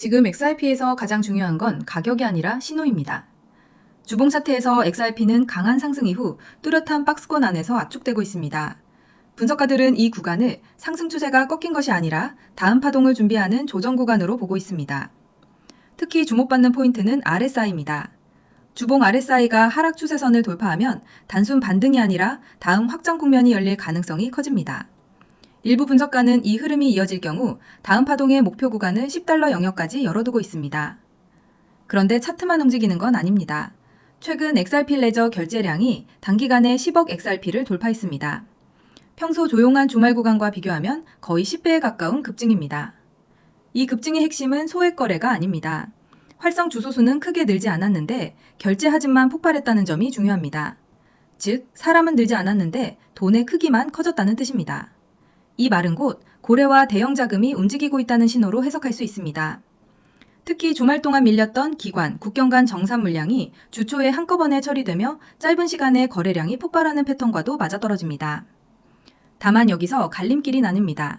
지금 XRP에서 가장 중요한 건 가격이 아니라 신호입니다. 주봉 차트에서 XRP는 강한 상승 이후 뚜렷한 박스권 안에서 압축되고 있습니다. 분석가들은 이 구간을 상승 추세가 꺾인 것이 아니라 다음 파동을 준비하는 조정 구간으로 보고 있습니다. 특히 주목받는 포인트는 RSI입니다. 주봉 RSI가 하락 추세선을 돌파하면 단순 반등이 아니라 다음 확장 국면이 열릴 가능성이 커집니다. 일부 분석가는 이 흐름이 이어질 경우 다음 파동의 목표 구간을 10달러 영역까지 열어두고 있습니다. 그런데 차트만 움직이는 건 아닙니다. 최근 XRP 레저 결제량이 단기간에 10억 XRP를 돌파했습니다. 평소 조용한 주말 구간과 비교하면 거의 10배에 가까운 급증입니다. 이 급증의 핵심은 소액 거래가 아닙니다. 활성 주소수는 크게 늘지 않았는데 결제 하진만 폭발했다는 점이 중요합니다. 즉, 사람은 늘지 않았는데 돈의 크기만 커졌다는 뜻입니다. 이 말은 곧 고래와 대형 자금이 움직이고 있다는 신호로 해석할 수 있습니다. 특히 주말 동안 밀렸던 기관, 국경 간 정산 물량이 주초에 한꺼번에 처리되며 짧은 시간에 거래량이 폭발하는 패턴과도 맞아떨어집니다. 다만 여기서 갈림길이 나뉩니다.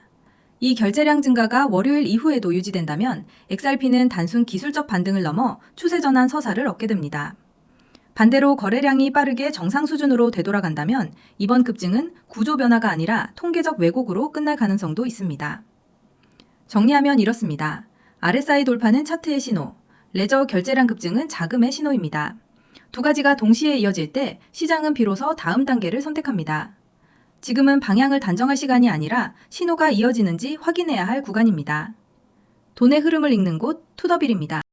이 결제량 증가가 월요일 이후에도 유지된다면 XRP는 단순 기술적 반등을 넘어 추세 전환 서사를 얻게 됩니다. 반대로 거래량이 빠르게 정상 수준으로 되돌아간다면 이번 급증은 구조 변화가 아니라 통계적 왜곡으로 끝날 가능성도 있습니다. 정리하면 이렇습니다. RSI 돌파는 차트의 신호, 레저 결제량 급증은 자금의 신호입니다. 두 가지가 동시에 이어질 때 시장은 비로소 다음 단계를 선택합니다. 지금은 방향을 단정할 시간이 아니라 신호가 이어지는지 확인해야 할 구간입니다. 돈의 흐름을 읽는 곳 투더빌입니다.